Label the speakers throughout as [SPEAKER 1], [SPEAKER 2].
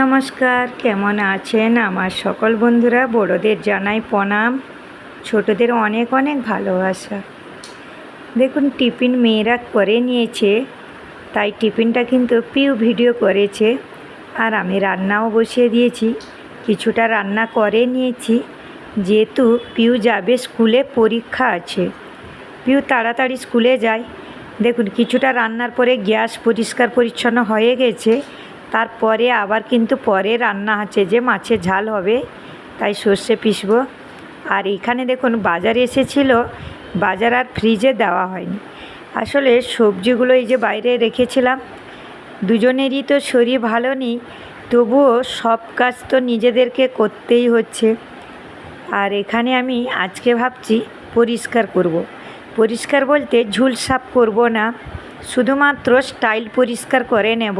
[SPEAKER 1] নমস্কার, কেমন আছেন আমার সকল বন্ধুরা? বড়দের জানাই প্রণাম, ছোটদের অনেক অনেক ভালোবাসা। দেখুন, টিফিন মেয়েরা করে নিয়েছে, তাই টিফিনটা কিন্তু পিউ ভিডিও করেছে, আর আমি রান্নাও বসিয়ে দিয়েছি। কিছুটা রান্না করে নিয়েছি, যেহেতু পিউ যাবে স্কুলে, পরীক্ষা আছে। পিউ তাড়াতাড়ি স্কুলে যায়। দেখুন, কিছুটা রান্নার পরে গ্যাস পরিষ্কার পরিচ্ছন্ন হয়ে গেছে তারপরে আবার কিন্তু পরে রান্না আছে যে মাছের ঝাল হবে, তাই সর্ষে পিসবো আর এখানে দেখুন বাজারে এসেছিল, বাজার আর ফ্রিজে দেওয়া হয়নি। আসলে সবজিগুলো এই যে বাইরে রেখেছিলাম, দুজনেরই তো শরীর ভালো নেই, তবুও সব কাজ তো নিজেদেরকে করতেই হচ্ছে। আর এখানে আমি আজকে ভাবছি পরিষ্কার করব। পরিষ্কার বলতে ঝুল সাফ করব না, শুধুমাত্র স্টাইল পরিষ্কার করে নেব।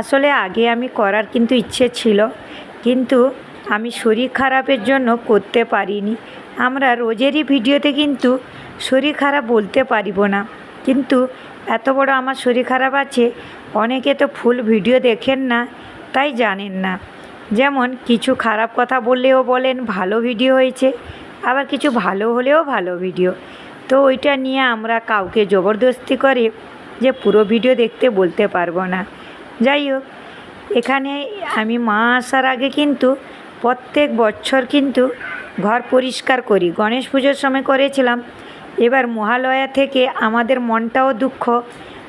[SPEAKER 1] আসলে আগে আমি করার কিন্তু ইচ্ছে ছিল, কিন্তু আমি শরীর খারাপের জন্য করতে পারিনি। আমরা রোজেরই ভিডিওতে কিন্তু শরীর খারাপ বলতে পারিব না, কিন্তু এত বড় আমার শরীর খারাপ আছে, অনেকে তো ফুল ভিডিও দেখেন না, তাই জানেন না। যেমন কিছু খারাপ কথা বললেও বলেন, ভালো ভিডিও হয়েছে, আবার কিছু ভালো হলেও ভালো ভিডিও। তো ওইটা নিয়ে আমরা কাউকে জবরদস্তি করে যে পুরো ভিডিও দেখতে বলতে পারব না। যাই হোক, এখানে আমি মা আসার আগে কিন্তু প্রত্যেক বছর কিন্তু ঘর পরিষ্কার করি। গণেশ পুজোর সময় করেছিলাম। এবার মহালয়া থেকে আমাদের মনটাও দুঃখ।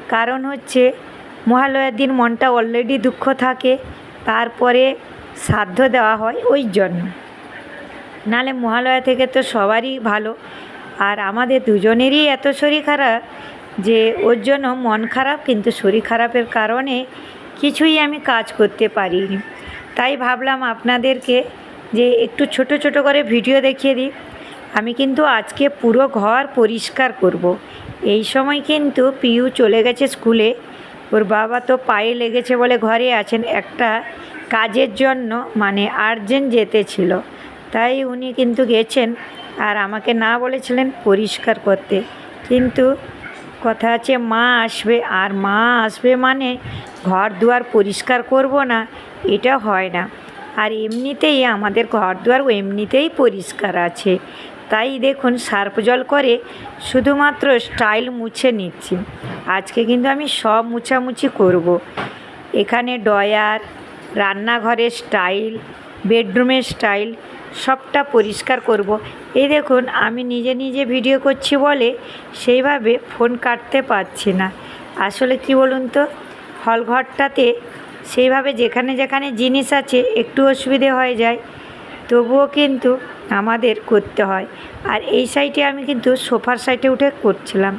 [SPEAKER 1] কারণ হচ্ছে মহালয়ার দিন মনটা অলরেডি দুঃখ থাকে। তারপরে শ্রাদ্ধ দেওয়া হয় ওই জন্য। নালে মহালয়া থেকে তো সবারই ভালো। আর আমাদের দুজনেরই এত শরীর খারাপ যে ওর জন্য মন খারাপ কিন্তু শরীর খারাপের কারণে কিছুই আমি কাজ করতে পারিনি। তাই ভাবলাম আপনাদেরকে যে একটু ছোট ছোট করে ভিডিও দেখিয়ে দিই। আমি কিন্তু আজকে পুরো ঘর পরিষ্কার করব। এই সময় কিন্তু পিউ চলে গেছে স্কুলে। ওর বাবা তো পায়ে লেগেছে বলে ঘরে আছেন। একটা কাজের জন্য মানে আর্জেন্ট যেতে ছিল। তাই উনি কিন্তু গেছেন আর আমাকে না বলেছিলেন পরিষ্কার করতে। কিন্তু কথা আছে, মা আসবে। আর মা আসবে মানে ঘর দুয়ার পরিষ্কার করব না, এটা হয় না। আর এমনিতেই আমাদের ঘর দুয়ার এমনিতেই পরিষ্কার আছে। তাই দেখুন, সার্ফ জল করে শুধুমাত্র স্টাইল মুছে নিচ্ছি। আজকে কিন্তু আমি সব মুছামুছি করব। এখানে ডয়ার রান্নাঘরের স্টাইল বেডরুমের স্টাইল সবটা পরিষ্কার করব। এই দেখুন, আমি নিজে নিজে ভিডিও করছি বলে সেইভাবে ফোন কাটতে পারছি না। আসলে কি বলুন তো হল ঘরটাতে সেইভাবে যেখানে যেখানে জিনিস আছে একটু অসুবিধে হয়ে যায়, তবুও কিন্তু আমাদের করতে হয়। আর এই সাইডে আমি কিন্তু সোফার সাইডে উঠে করছিলাম।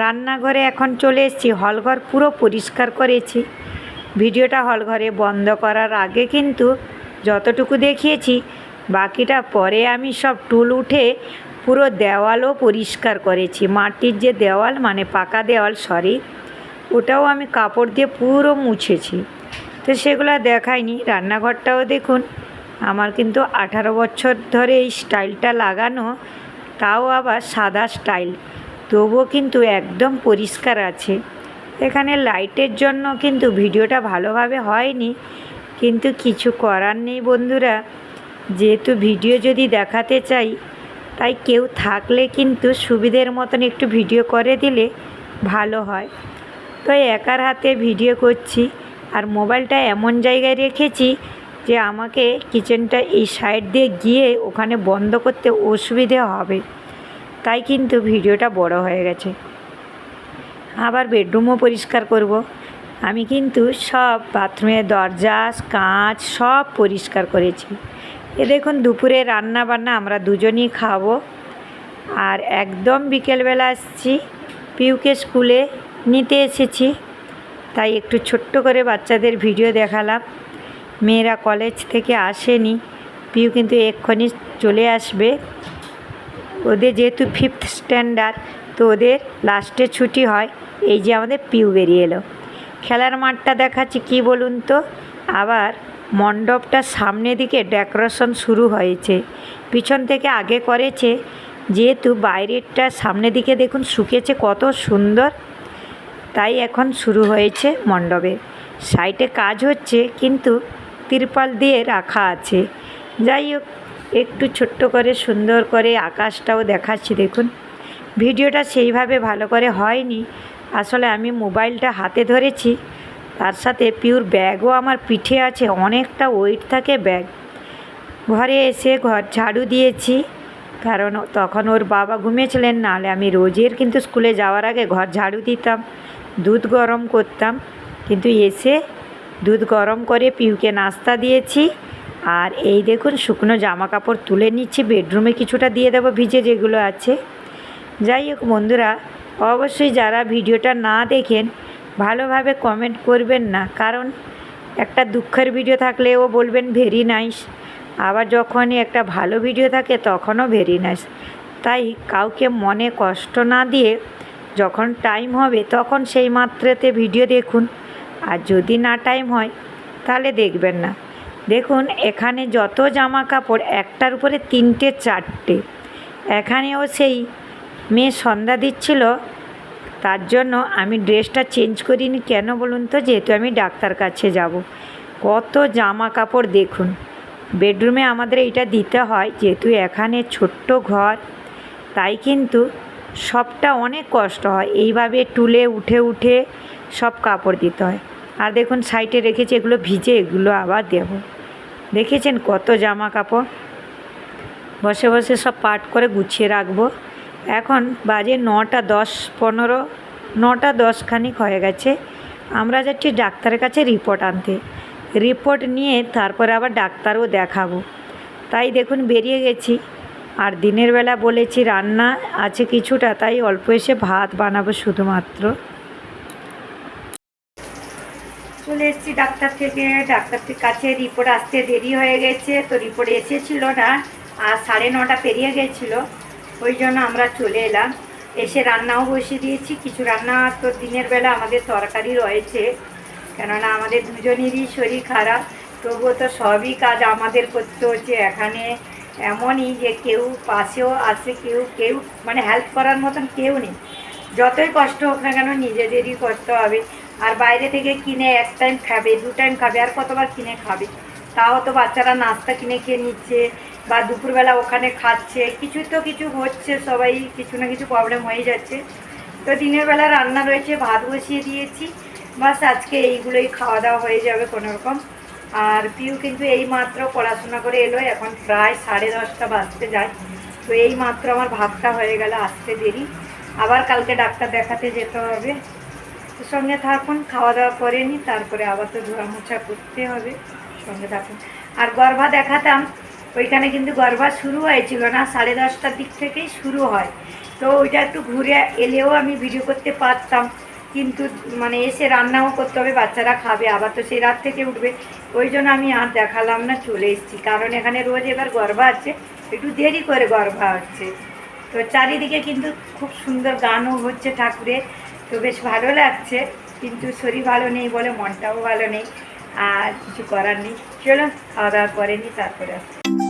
[SPEAKER 1] রান্নাঘরে এখন চলে এসেছি, হলঘর পুরো পরিষ্কার করেছি। ভিডিওটা হলঘরে বন্ধ করার আগে কিন্তু যতটুকু দেখিয়েছি, বাকিটা পরে আমি সব টুল উঠে পুরো দেওয়ালও পরিষ্কার করেছি। মাটির যে দেওয়াল মানে পাকা দেওয়াল সরি ওটাও আমি কাপড় দিয়ে পুরো মুছেছি। তো সেগুলো দেখাইনি। রান্নাঘরটাও দেখুন, আমার কিন্তু আঠারো বছর ধরে এই স্টাইলটা লাগানো, তাও আবার সাদা স্টাইল। তবুও কিন্তু একদম পরিষ্কার আছে। এখানে লাইটের জন্য কিন্তু ভিডিওটা ভালোভাবে হয়নি। কিন্তু কিছু করার নেই বন্ধুরা। যেহেতু ভিডিও যদি দেখাতে চাই, তাই কেউ থাকলে কিন্তু সুবিধের মতন একটু ভিডিও করে দিলে ভালো হয়। তো একার হাতে ভিডিও করছি আর মোবাইলটা এমন জায়গায় রেখেছি যে আমাকে কিচেনটা এই সাইড দিয়ে গিয়ে ওখানে বন্ধ করতে অসুবিধে হবে। তাই কিন্তু ভিডিওটা বড় হয়ে গেছে। আবার বেডরুমও পরিষ্কার করব। আমি কিন্তু সব বাথরুমের দরজা, কাঁচ সব পরিষ্কার করেছি। এ দেখুন, দুপুরে রান্না বান্না আমরা দুজনই খাব। আর একদম বিকেলবেলা আসছি পিউকে স্কুলে নিতে এসেছি। তাই একটু ছোট্ট করে বাচ্চাদের ভিডিও দেখালাম। মেয়েরা কলেজ থেকে আসেনি, পিউ কিন্তু এক্ষুনি চলে আসবে। ওদের যেহেতু ফিফথ স্ট্যান্ডার্ড, তো ওদের লাস্টে ছুটি হয়, এই যে আমাদের পিউ বেরিয়ে এলো। খেলার মাঠটা দেখাচ্ছি, কি বলুন তো? আবার মণ্ডপটার সামনে দিকে ডেকোরেশন শুরু হয়েছে। পিছন থেকে আগে করেছে, যেহেতু বাইরেরটা সামনে দিকে দেখুন শুকেছে কত সুন্দর। তাই এখন শুরু হয়েছে মণ্ডপে। সাইটে কাজ হচ্ছে, কিন্তু তিরপাল দিয়ে রাখা আছে। যাই হোক, একটু ছোট্ট করে সুন্দর করে আকাশটাও দেখাচ্ছি, দেখুন। ভিডিওটা সেইভাবে ভালো করে হয়নি আসলে আমি মোবাইলটা হাতে ধরেছি, তার সাথে পিওর ব্যাগও আমার পিঠে আছে, অনেকটা ওয়েট থাকে ব্যাগ ঘরে এসে ঘর ঝাড়ু দিয়েছি, কারণ তখন ওর বাবা ঘুমিয়েছিলেন, নাহলে আমি রোজের কিন্তু স্কুলে যাওয়ার আগে ঘর ঝাড়ু দিতাম, দুধ গরম করতাম। কিন্তু এসে দুধ গরম করে পিউকে নাস্তা দিয়েছি, আর এই দেখুন শুকনো জামা কাপড় তুলে নিচ্ছি বেডরুমে কিছুটা দিয়ে দেবো ভিজে যেগুলো আছে। যাই হোক বন্ধুরা অবশ্যই যারা ভিডিওটা না দেখেন, ভালোভাবে কমেন্ট করবেন না। কারণ একটা দুঃখের ভিডিও থাকলেও বলবেন ভেরি নাইস আবার যখনই একটা ভালো ভিডিও থাকে, তখনও ভেরি নাইস তাই কাউকে মনে কষ্ট না দিয়ে যখন টাইম হবে, তখন সেই মাত্রাতে ভিডিও দেখুন। আর যদি না টাইম হয়, তাহলে দেখবেন না। দেখুন, এখানে যত জামা কাপড়, একটার উপরে তিনটে, চারটে। এখানেও সেই মেয়ে সন্ধ্যা দিচ্ছিল, তার জন্য আমি ড্রেসটা চেঞ্জ করিনি কেন বলুন তো? যেহেতু আমি ডাক্তার কাছে যাব। কত জামা কাপড় দেখুন। বেডরুমে আমাদের এটা দিতে হয়, যেহেতু এখানে ছোট্ট ঘর, তাই কিন্তু সবটা অনেক কষ্ট হয়। এইভাবে টুলে উঠে উঠে সব কাপড় দিতে হয়। আর দেখুন, সাইডে রেখেছি, এগুলো ভিজে, এগুলো আবার দেবো। দেখেছেন কত জামা কাপড়? বসে বসে সব পাট করে গুছিয়ে রাখব। এখন বাজে নটা দশ পনেরো, নটা দশ খানিক হয়ে গেছে। আমরা যাচ্ছি ডাক্তারের কাছে রিপোর্ট আনতে। রিপোর্ট নিয়ে তারপরে আবার ডাক্তারও দেখাবো। তাই দেখুন বেরিয়ে গেছি। আর দিনের বেলা বলেছি রান্না আছে কিছুটা, তাই অল্প এসে ভাত বানাবো শুধুমাত্র। চলে এসেছি ডাক্তার থেকে। ডাক্তারটির কাছে রিপোর্ট আসতে দেরি হয়ে গেছে, তো রিপোর্ট এসেছিল না। আর সাড়ে নটা পেরিয়ে গেছিল। ওই জন্য আমরা চলে এলাম। এসে রান্নাও বসিয়ে দিয়েছি। কিছু রান্না তো দিনের বেলা আমাদের তরকারি রয়েছে। কেননা আমাদের দুজনেরই শরীর খারাপ। তবুও তো সবই কাজ আমাদের করতে হচ্ছে। এখানে এমনই যে কেউ পাশেও আসে কেউ কেউ মানে হেল্প করার মতন কেউ নেই। যতই কষ্ট হোক না কেন নিজেদেরই করতে হবে। আর বাইরে থেকে কিনে এক টাইম খাবে, দু টাইম খাবে, আর কতবার কিনে খাবে? তাও তো বাচ্চারা নাস্তা কিনে খেয়ে নিচ্ছে। বা দুপুরবেলা ওখানে খাচ্ছে কিছু তো কিছু হচ্ছে, সবাই কিছু না কিছু প্রবলেম হয়ে যাচ্ছে। তো দিনের বেলা রান্না রয়েছে, ভাত বসিয়ে দিয়েছি। বাস আজকে এইগুলোই খাওয়া দাওয়া হয়ে যাবে কোনো রকম আর পিউ কিন্তু এই মাত্র পড়াশোনা করে এলো, এখন প্রায় সাড়ে দশটা বাজতে যায়। তো এই মাত্র আমার ভাতটা হয়ে গেল, আসতে দেরি। আবার কালকে ডাক্তার দেখাতে যেতে হবে। তো সঙ্গে থাকুন, খাওয়া দাওয়া করে নি তারপরে আবার তো ধোয়া মোছা করতে হবে। সঙ্গে থাকুন। আর গর্ভা দেখাতাম ওইখানে কিন্তু গর্ভা শুরু হয়েছিল না, সাড়ে দশটার দিক থেকেই শুরু হয়। তো ওইটা একটু ঘুরে এলেও আমি ভিডিও করতে পারতাম। কিন্তু মানে এসে রান্নাও করতে হবে, বাচ্চারা খাবে, আবার তো সেই রাত থেকে উঠবে। ওই জন্য আমি আর দেখালাম না, চলে এসেছি। কারণ এখানে রোজ এবার গর্ভা আছে, একটু দেরি করে গর্ভা হচ্ছে। তো চারিদিকে কিন্তু খুব সুন্দর গানও হচ্ছে ঠাকুরের। তো বেশ ভালো লাগছে, কিন্তু শরীর ভালো নেই বলে, মনটাও ভালো নেই। আর কিছু করার নেই চলো খাওয়া দাওয়া করে নি তারপরে আসছি।